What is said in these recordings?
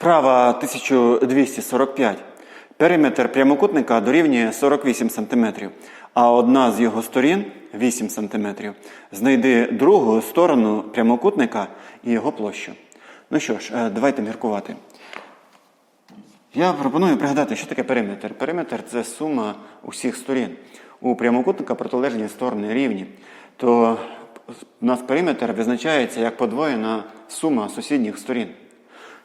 Вправа 1245. Периметр прямокутника дорівнює 48 см, а одна з його сторін 8 см. Знайди другу сторону прямокутника і його площу. Ну що ж, е, давайте міркувати. Я пропоную пригадати, що таке периметр. Периметр це сума усіх сторін. У прямокутника протилежні сторони рівні. То у нас периметр визначається як подвоєна сума сусідніх сторін.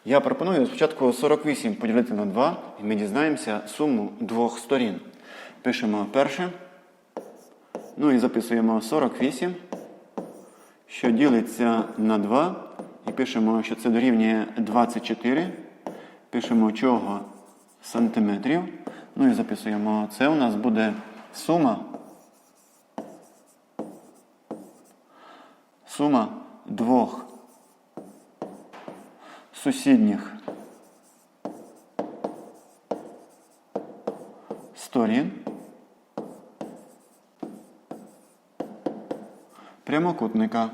Я пропоную спочатку 48 поділити на 2, і ми дізнаємося суму двох сторін. Пишемо перше. Ну і записуємо 48, що ділиться на 2. І пишемо, що це дорівнює 24. Пишемо чого сантиметрів. Ну і записуємо. Це у нас буде сума. Сума двох сусідніх сторін прямокутника.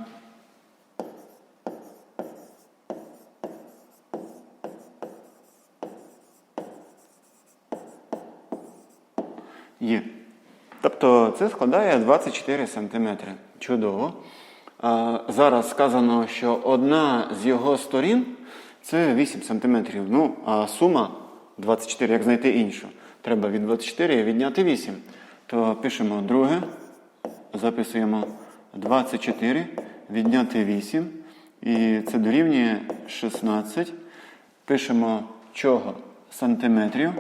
Є. Тобто це складає 24 см. Чудово. Зараз сказано, що одна з його сторін це 8 см. Ну, а сума 24, як знайти іншу. Треба від 24 відняти 8. То пишемо друге, записуємо 24, відняти 8. І це дорівнює 16. Пишемо чого? Сантиметрів.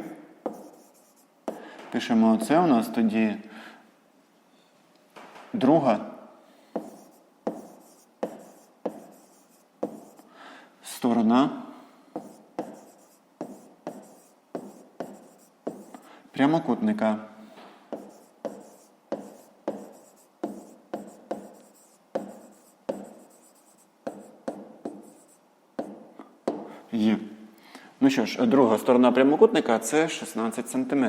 Пишемо це у нас тоді друга сторона прямокутника. Є. Ну що ж, друга сторона прямокутника це 16 см.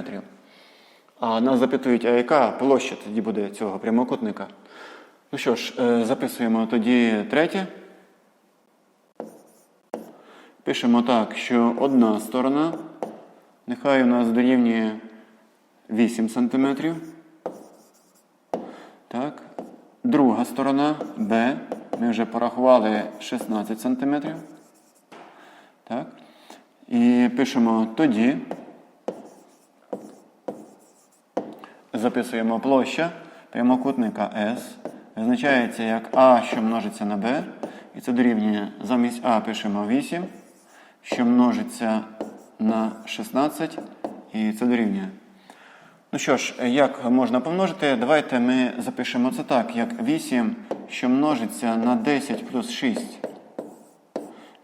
А нас запитують, а яка площа тоді буде цього прямокутника? Ну що ж, е, записуємо тоді третє. Пишемо так, що одна сторона, нехай у нас дорівнює 8 см. Так. Друга сторона Б. Ми вже порахували 16 см. Так. І пишемо тоді. Записуємо площа прямокутника S. Визначається як А, що множиться на Б. І це дорівнює замість А пишемо 8, що множиться на 16. І це дорівнює. Ну що ж, як можна помножити? Давайте ми запишемо це так, як 8, що множиться на 10 плюс 6.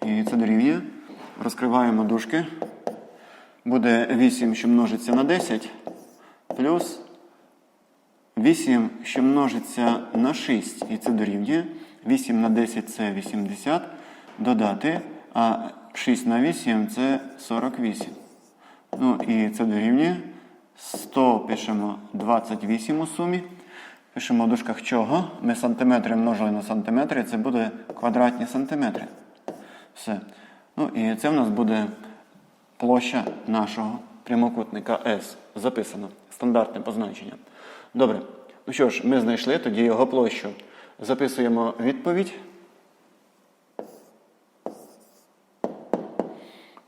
І це дорівнює. Розкриваємо дужки. Буде 8, що множиться на 10, плюс 8, що множиться на 6, і це дорівнює. 8 на 10 це 80. Додати, а 6 на 8 це 48. Ну і це дорівнює. 100 пишемо 28 у сумі. Пишемо в дужках чого. Ми сантиметри множили на сантиметри, це буде квадратні сантиметри. Все. Ну і це в нас буде площа нашого прямокутника S. Записано стандартне позначення. Добре. Ну що ж, ми знайшли тоді його площу. Записуємо відповідь.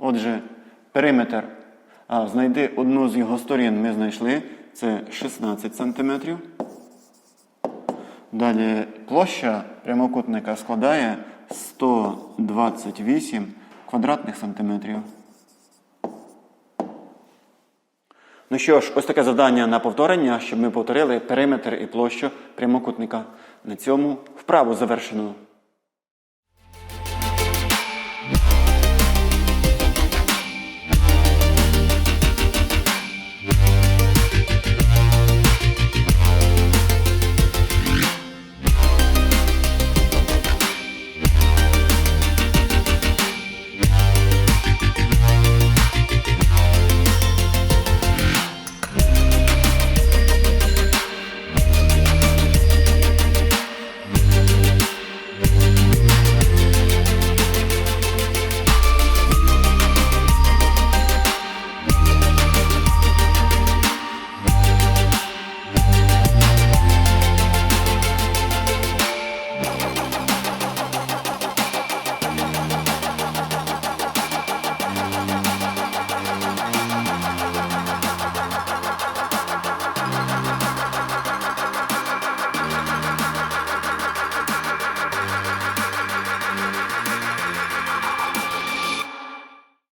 Отже, периметр. А, знайди одну з його сторін ми знайшли. Це 16 см. Далі площа прямокутника складає 128 квадратних сантиметрів. Ну що ж, ось таке завдання на повторення, щоб ми повторили периметр і площу прямокутника. На цьому вправу завершено.